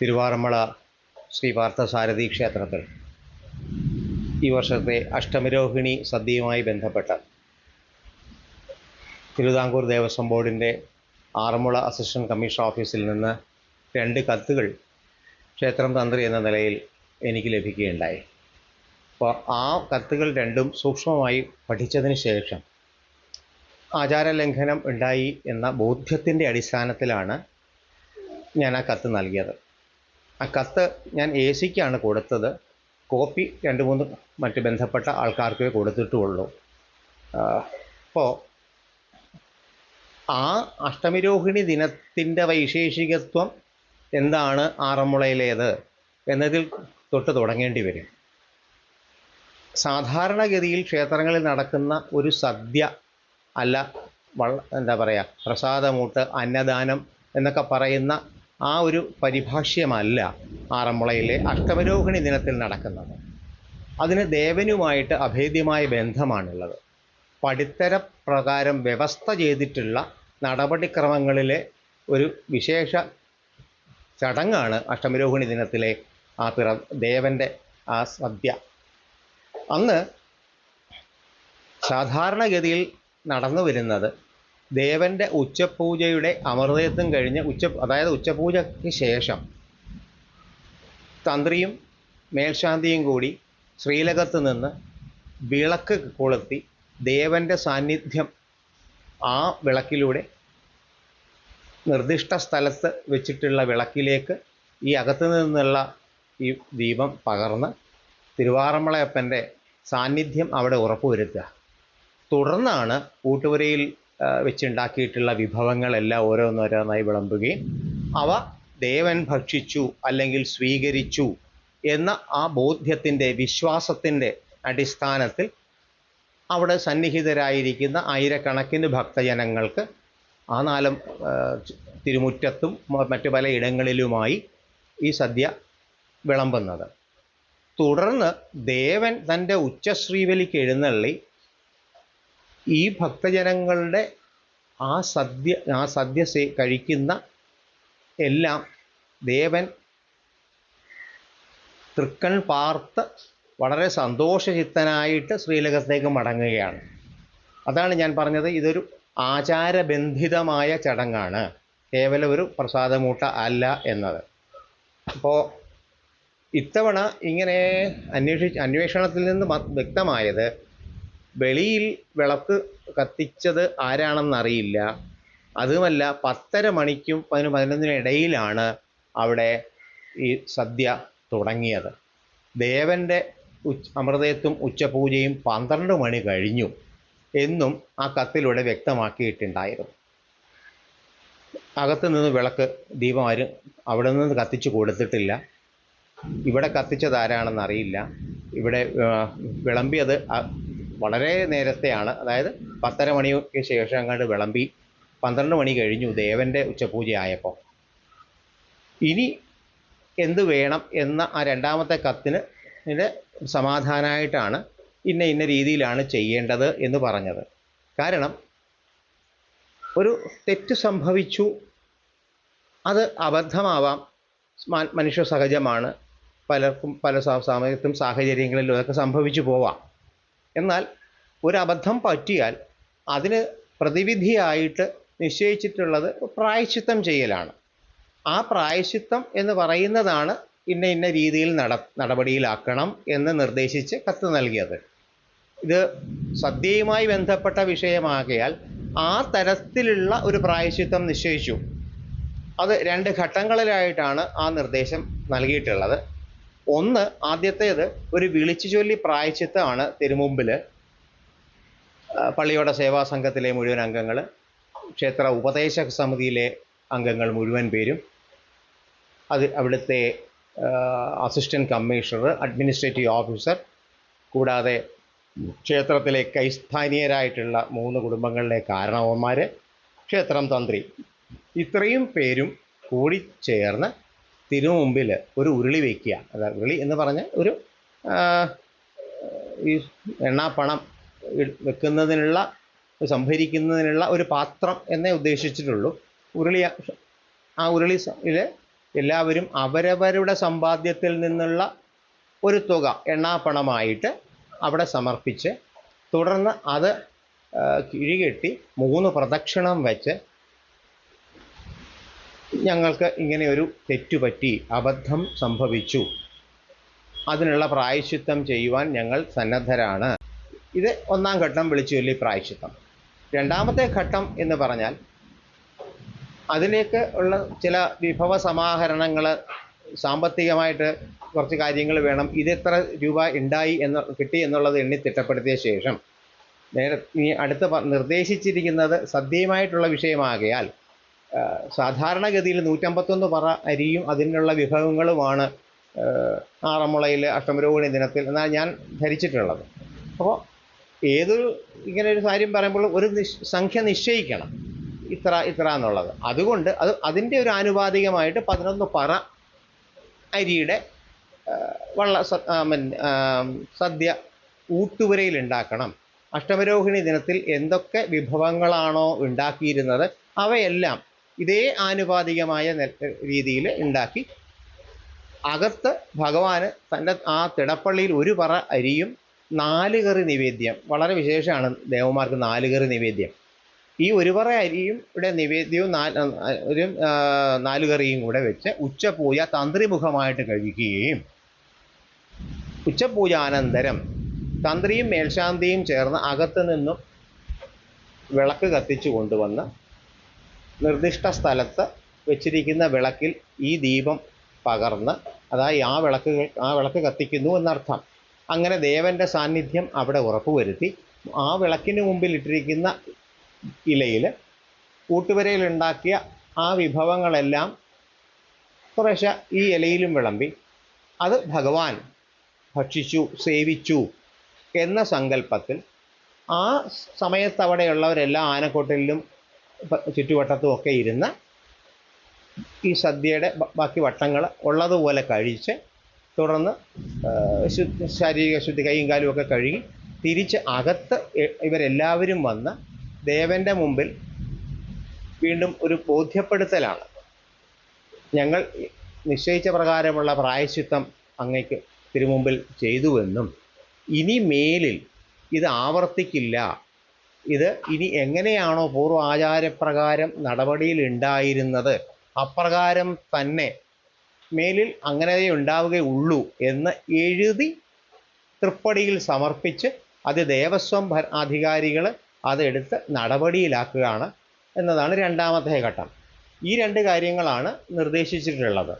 തിരുവാറന്മുള ശ്രീ പാർത്ഥസാരഥി ക്ഷേത്രത്തിൽ. ഈ വർഷത്തെ അഷ്ടമരോഹിണി സദ്യയുമായി ബന്ധപ്പെട്ട തിരുവിതാംകൂർ ദേവസ്വം ബോർഡിന്റെ ആറന്മുള അസിസ്റ്റന്റ് കമ്മീഷണർ ഓഫീസിൽ നിന്ന് രണ്ട് കത്തുകൾ ക്ഷേത്രം തന്ത്രി എന്ന നിലയിൽ എനിക്ക് ലഭിക്കുകയുണ്ടായി. അപ്പോൾ ആ കത്തുകൾ രണ്ടും സൂക്ഷ്മമായി പഠിച്ചതിന് ശേഷം ആചാരലംഘനം ഉണ്ടായി എന്ന ബോധ്യത്തിന്റെ അടിസ്ഥാനത്തിലാണ് ഞാൻ ആ കത്ത് നൽകിയത്. ആ കത്ത് ഞാൻ എ സിക്കാണ് കൊടുത്തത്. കോപ്പി രണ്ട് മൂന്ന് മറ്റ് ബന്ധപ്പെട്ട ആൾക്കാർക്കേ കൊടുത്തിട്ടുള്ളൂ. അപ്പോൾ ആ അഷ്ടമിരോഹിണി ദിനത്തിന്റെ വൈശേഷികത്വം എന്താണ് ആറന്മുളയിലേത് എന്നതിൽ തൊട്ട് തുടങ്ങേണ്ടി വരും. സാധാരണഗതിയിൽ ക്ഷേത്രങ്ങളിൽ നടക്കുന്ന ഒരു സദ്യ അല്ല എന്താ പറയുക പ്രസാദമൂട്ട് അന്നദാനം എന്നൊക്കെ പറയുന്ന ആ ഒരു പരിഭാഷ്യമല്ല ആറന്മുളയിലെ അഷ്ടമരോഹിണി ദിനത്തിൽ നടക്കുന്നത്. അതിന് ദേവനുമായിട്ട് അഭേദ്യമായ ബന്ധമാണുള്ളത്. പടിത്തര പ്രകാരം വ്യവസ്ഥ ചെയ്തിട്ടുള്ള നടപടിക്രമങ്ങളിലെ ഒരു വിശേഷ ചടങ്ങാണ് അഷ്ടമരോഹിണി ദിനത്തിലെ ആ പിറ ദേവന്റെ ആ സദ്യ. അന്ന് സാധാരണഗതിയിൽ നടന്നു വരുന്നത് ദേവന്റെ ഉച്ചപൂജയുടെ അമൃതത്വം കഴിഞ്ഞ് ഉച്ച അതായത് ഉച്ചപൂജയ്ക്ക് ശേഷം തന്ത്രിയും മേൽശാന്തിയും കൂടി ശ്രീലകത്ത് നിന്ന് വിളക്ക് കൊളുത്തി ദേവന്റെ സാന്നിധ്യം ആ വിളക്കിലൂടെ നിർദ്ദിഷ്ട സ്ഥലത്ത് വെച്ചിട്ടുള്ള വിളക്കിലേക്ക് ഈ അകത്തു നിന്നുള്ള ഈ ദീപം പകർന്ന് തിരുവാറന്മുളയപ്പന്റെ സാന്നിധ്യം അവിടെ ഉറപ്പുവരുത്തുക. തുടർന്നാണ് ഊട്ടുപുരയിൽ വെച്ചുണ്ടാക്കിയിട്ടുള്ള വിഭവങ്ങളെല്ലാം ഓരോന്നോരോന്നായി വിളമ്പുകയും അവ ദേവൻ ഭക്ഷിച്ചു അല്ലെങ്കിൽ സ്വീകരിച്ചു എന്ന ആ ബോധ്യത്തിന്റെ വിശ്വാസത്തിന്റെ അടിസ്ഥാനത്തിൽ അവിടെ സന്നിഹിതരായിരിക്കുന്ന ആയിരക്കണക്കിന് ഭക്തജനങ്ങൾക്ക് ആ നാലും തിരുമുറ്റത്തും മറ്റു പല ഇടങ്ങളിലുമായി ഈ സദ്യ വിളമ്പുന്നത്. തുടർന്ന് ദേവൻ തന്റെ ഉച്ചശ്രീവലിക്ക് എഴുന്നള്ളി ഈ ഭക്തജനങ്ങളുടെ ആ സദ്യ ആ സദ്യ കഴിക്കുന്ന എല്ലാം ദേവൻ തൃക്കൺ പാർത്ത് വളരെ സന്തോഷചിത്തനായിട്ട് ശ്രീലകത്തേക്ക് മടങ്ങുകയാണ്. അതാണ് ഞാൻ പറഞ്ഞത്. ഇതൊരു ആചാരബന്ധിതമായ ചടങ്ങാണ്. കേവലം ഒരു പ്രസാദമൂട്ട അല്ല എന്നത്. അപ്പോൾ ഇത്തവണ ഇങ്ങനെ അന്വേഷിച്ച് അന്വേഷണത്തിൽ നിന്ന് വ്യക്തമായത് വെളിയിൽ വിളക്ക് കത്തിച്ചത് ആരാണെന്നറിയില്ല. അതുമല്ല പത്തര മണിക്കും പതിന് പതിനൊന്നിനും ഇടയിലാണ് അവിടെ ഈ സദ്യ തുടങ്ങിയത്. ദേവന്റെ ഉച്ച അമൃതയത്വം ഉച്ചപൂജയും പന്ത്രണ്ട് മണി കഴിഞ്ഞു എന്നും ആ കത്തിലൂടെ വ്യക്തമാക്കിയിട്ടുണ്ടായിരുന്നു. അകത്ത് നിന്ന് വിളക്ക് ദീപം ആരും അവിടെ നിന്ന് കത്തിച്ചു കൊടുത്തിട്ടില്ല. ഇവിടെ കത്തിച്ചത് ആരാണെന്ന് അറിയില്ല ഇവിടെ വിളമ്പിയത് വളരെ നേരത്തെയാണ്. അതായത് പത്തര മണിക്ക് ശേഷം അങ്ങോട്ട് വിളമ്പി പന്ത്രണ്ട് മണി കഴിഞ്ഞു ദേവന്റെ ഉച്ചപൂജയായപ്പോൾ ഇനി എന്ത് വേണം എന്ന ആ രണ്ടാമത്തെ കത്തിന് സമാധാനമായിട്ടാണ് ഇന്ന ഇന്ന രീതിയിലാണ് ചെയ്യേണ്ടത് എന്ന് പറഞ്ഞത്. കാരണം ഒരു തെറ്റ് സംഭവിച്ചു അത് അബദ്ധമാവാം മനുഷ്യ സഹജമാണ് പലർക്കും പല സമയത്തും സാഹചര്യങ്ങളിലും അതൊക്കെ സംഭവിച്ചു പോവാം. എന്നാൽ ഒരു അബദ്ധം പറ്റിയാൽ അതിന് പ്രതിവിധിയായിട്ട് നിശ്ചയിച്ചിട്ടുള്ളത് പ്രായശ്ചിത്തം ചെയ്യലാണ്. ആ പ്രായശ്ചിത്തം എന്ന് പറയുന്നതാണ് ഇന്ന ഇന്ന രീതിയിൽ നട നടപടിയിലാക്കണം എന്ന് നിർദ്ദേശിച്ച് കത്ത് നൽകിയത്. ഇത് സദ്യയുമായി ബന്ധപ്പെട്ട വിഷയമാകയാൽ ആ തരത്തിലുള്ള ഒരു പ്രായശ്ചിത്തം നിശ്ചയിച്ചു. അത് രണ്ട് ഘട്ടങ്ങളിലായിട്ടാണ് ആ നിർദ്ദേശം നൽകിയിട്ടുള്ളത്. ഒന്ന് ആദ്യത്തേത് ഒരു വിളിച്ചു ചൊല്ലി പ്രായച്ചിത്താണ് തിരുമുമ്പിൽ പള്ളിയോട സേവാ സംഘത്തിലെ മുഴുവൻ അംഗങ്ങൾ ക്ഷേത്ര ഉപദേശക സമിതിയിലെ അംഗങ്ങൾ മുഴുവൻ പേരും. അത് അവിടുത്തെ അസിസ്റ്റന്റ് കമ്മീഷണർ അഡ്മിനിസ്ട്രേറ്റീവ് ഓഫീസർ കൂടാതെ ക്ഷേത്രത്തിലെ കൈസ്ഥാനീയരായിട്ടുള്ള മൂന്ന് കുടുംബങ്ങളിലെ കാരണവന്മാർ ക്ഷേത്രം തന്ത്രി. ഇത്രയും പേരും കൂടി ചേർന്ന് തിരുമുമ്പിൽ ഒരു ഉരുളി വയ്ക്കുക അതായത് ഉരുളി എന്ന് പറഞ്ഞ ഒരു ഈ എണ്ണാപ്പണം വെക്കുന്നതിനുള്ള സംഭരിക്കുന്നതിനുള്ള ഒരു പാത്രം എന്നേ ഉദ്ദേശിച്ചിട്ടുള്ളൂ. ഉരുളി ആ ഉരുളി എല്ലാവരും അവരവരുടെ സമ്പാദ്യത്തിൽ നിന്നുള്ള ഒരു തുക എണ്ണാപ്പണമായിട്ട് അവിടെ സമർപ്പിച്ച് തുടർന്ന് അത് കിഴികെട്ടി മൂന്ന് പ്രദക്ഷിണം വെച്ച് ഞങ്ങൾക്ക് ഇങ്ങനെ ഒരു തെറ്റുപറ്റി അബദ്ധം സംഭവിച്ചു. അതിനുള്ള പ്രായശ്ചിത്തം ചെയ്യുവാൻ ഞങ്ങൾ സന്നദ്ധരാണ്. ഇത് ഒന്നാം ഘട്ടം വിളിച്ചു ചൊല്ലി പ്രായശ്ചിത്തം. രണ്ടാമത്തെ ഘട്ടം എന്ന് പറഞ്ഞാൽ അതിലേക്ക് ഉള്ള ചില വിഭവ സമാഹരണങ്ങൾ സാമ്പത്തികമായിട്ട് കുറച്ച് കാര്യങ്ങൾ വേണം ഇത് എത്ര രൂപ ഉണ്ടായി എന്ന് കിട്ടി എന്നുള്ളത് എണ്ണി തിട്ടപ്പെടുത്തിയ ശേഷം നേരെ ഇനി അടുത്ത നിർദ്ദേശിച്ചിരിക്കുന്നത് സദ്യയുമായിട്ടുള്ള വിഷയമാകയാൽ സാധാരണഗതിയിൽ നൂറ്റമ്പത്തൊന്ന് പറ അരിയും അതിനുള്ള വിഭവങ്ങളുമാണ് ആ, ആറന്മുളയിൽ അഷ്ടമരോഹിണി ദിനത്തിൽ എന്നാണ് ഞാൻ ധരിച്ചിട്ടുള്ളത്. അപ്പോൾ ഏതൊരു ഇങ്ങനെ ഒരു കാര്യം പറയുമ്പോൾ ഒരു സംഖ്യ നിശ്ചയിക്കണം. ഇത്ര ഇത്ര എന്നുള്ളത്. അതുകൊണ്ട് അത് അതിന്റെ ഒരു ആനുപാതികമായിട്ട് പതിനൊന്ന് പറ അരിയുടെ വള്ള സദ്യ ഊട്ടുപുരയിൽ ഉണ്ടാക്കണം. അഷ്ടമരോഹിണി ദിനത്തിൽ എന്തൊക്കെ വിഭവങ്ങളാണോ ഉണ്ടാക്കിയിരുന്നത് അവയെല്ലാം ഇതേ ആനുപാതികമായ രീതിയിൽ ഉണ്ടാക്കി. അകത്ത് ഭഗവാന് തന്റെ ആ തിടപ്പള്ളിയിൽ ഒരു പറ അരിയും നാല് കറി നിവേദ്യം. വളരെ വിശേഷമാണ് ദേവന്മാർക്ക് നാല് കറി നിവേദ്യം. ഈ ഒരു പറ അരിയും ഇവിടെ നിവേദ്യവും നാല് ഒരു നാല് കറിയും കൂടെ വെച്ച് ഉച്ചപൂജ തന്ത്രിമുഖമായിട്ട് കഴിക്കുകയും ഉച്ചപൂജാനന്തരം തന്ത്രിയും മേൽശാന്തിയും ചേർന്ന് അകത്ത് നിന്നും വിളക്ക് കത്തിച്ചു കൊണ്ടുവന്ന് നിർദ്ദിഷ്ട സ്ഥലത്ത് വെച്ചിരിക്കുന്ന വിളക്കിൽ ഈ ദീപം പകർന്ന് അതായത് ആ വിളക്ക് ആ വിളക്ക് കത്തിക്കുന്നു എന്നർത്ഥം. അങ്ങനെ ദേവന്റെ സാന്നിധ്യം അവിടെ ഉറപ്പുവരുത്തി ആ വിളക്കിന് മുമ്പിൽ ഇട്ടിരിക്കുന്ന ഇലയിൽ കൂട്ടുവരയിലുണ്ടാക്കിയ ആ വിഭവങ്ങളെല്ലാം കുറേശ്ശെ ഈ ഇലയിലും വിളമ്പി അത് ഭഗവാൻ ഭക്ഷിച്ചു സേവിച്ചു എന്ന സങ്കല്പത്തിൽ ആ സമയത്ത് അവിടെയുള്ളവരെല്ലാം ചുറ്റുവട്ടത്തും ഒക്കെ ഇരുന്ന് ഈ സദ്യയുടെ ബാക്കി വട്ടങ്ങൾ ഉള്ളതുപോലെ കഴിച്ച് തുടർന്ന് ശാരീരിക ശുദ്ധി കൈയും കാലും ഒക്കെ കഴുകി തിരിച്ച് അകത്ത് ഇവരെല്ലാവരും വന്ന് ദേവന്റെ മുമ്പിൽ വീണ്ടും ഒരു ബോധ്യപ്പെടുത്തലാണ്. ഞങ്ങൾ നിശ്ചയിച്ച പ്രകാരമുള്ള പ്രായശ്ചിത്തം അങ്ങയ്ക്ക് തിരുമുമ്പിൽ ചെയ്തുവെന്നും ഇനി മേലിൽ ഇത് ആവർത്തിക്കില്ല ഇത് ഇനി എങ്ങനെയാണോ പൂർവ ആചാരപ്രകാരം നടപടിയിൽ ഉണ്ടായിരുന്നത്? അപ്രകാരം തന്നെ മേലിൽ അങ്ങനെ ഉണ്ടാവുകയുള്ളൂ എന്ന് എഴുതി തൃപ്പടിയിൽ സമർപ്പിച്ച് അത് ദേവസ്വം ഭ അധികാരികൾ അതെടുത്ത് നടപടിയിലാക്കുകയാണ് എന്നതാണ് രണ്ടാമത്തെ ഘട്ടം. ഈ രണ്ട് കാര്യങ്ങളാണ് നിർദ്ദേശിച്ചിട്ടുള്ളത്.